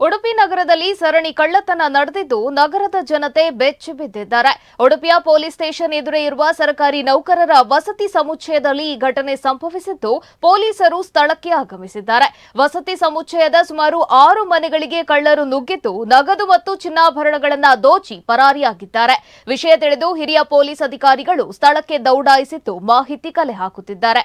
ಉಡುಪಿ ನಗರದಲ್ಲಿ ಸರಣಿ ಕಳ್ಳತನ ನಡೆದಿದ್ದು ನಗರದ ಜನತೆ ಬೆಚ್ಚಿ ಬಿದ್ದಿದ್ದಾರೆ. ಉಡುಪಿಯ ಪೊಲೀಸ್ ಸ್ಟೇಷನ್ ಎದುರೇ ಇರುವ ಸರ್ಕಾರಿ ನೌಕರರ ವಸತಿ ಸಮುಚ್ಚಯದಲ್ಲಿ ಈ ಘಟನೆ ಸಂಭವಿಸಿದ್ದು ಪೊಲೀಸರು ಸ್ಥಳಕ್ಕೆ ಆಗಮಿಸಿದ್ದಾರೆ. ವಸತಿ ಸಮುಚ್ಚಯದ ಸುಮಾರು ಆರು ಮನೆಗಳಿಗೆ ಕಳ್ಳರು ನುಗ್ಗಿದ್ದು ನಗದು ಮತ್ತು ಚಿನ್ನಾಭರಣಗಳನ್ನು ದೋಚಿ ಪರಾರಿಯಾಗಿದ್ದಾರೆ. ವಿಷಯ ತಿಳಿದು ಹಿರಿಯ ಪೊಲೀಸ್ ಅಧಿಕಾರಿಗಳು ಸ್ಥಳಕ್ಕೆ ದೌಡಾಯಿಸಿದ್ದು ಮಾಹಿತಿ ಕಲೆ ಹಾಕುತ್ತಿದ್ದಾರೆ.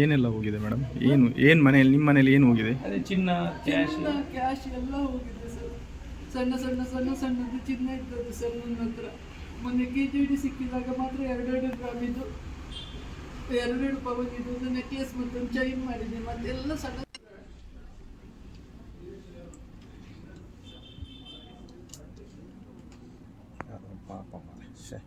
ಏನೆಲ್ಲ ಹೋಗಿದೆ ಮೇಡಮ್? ಏನು ಏನು ಮನೆಯಲ್ಲಿ ನಿಮ್ಮ ಮನೇಲಿ ಏನು ಹೋಗಿದೆ? ಅದೇ ಚಿನ್ನ ಕ್ಯಾಶ್. ಚಿನ್ನ ಕ್ಯಾಶ್ ಎಲ್ಲ ಹೋಗಿದೆ ಸರ್. ಸಣ್ಣ ಸಣ್ಣ ಸಣ್ಣ ಸಣ್ಣದು ಚಿನ್ನ ಇದ್ದದ್ದು ಸರ್ ನನ್ನ ಹತ್ರ. ಮೊನ್ನೆ ಕೆ ಜಿ ಡಿ ಸಿಕ್ಕಿದಾಗ ಮಾತ್ರ ಎರಡೆರಡು ಗ್ರಾಮ್ ಇದು ಎರಡೆರಡು ಪವನ್ ಇದು ನೆಕ್ಲೆಸ್ ಮತ್ತೊಂದು ಚೈನ್ ಮಾಡಿದೆ. ಮತ್ತೆಲ್ಲ ಸಣ್ಣ 啊宝宝是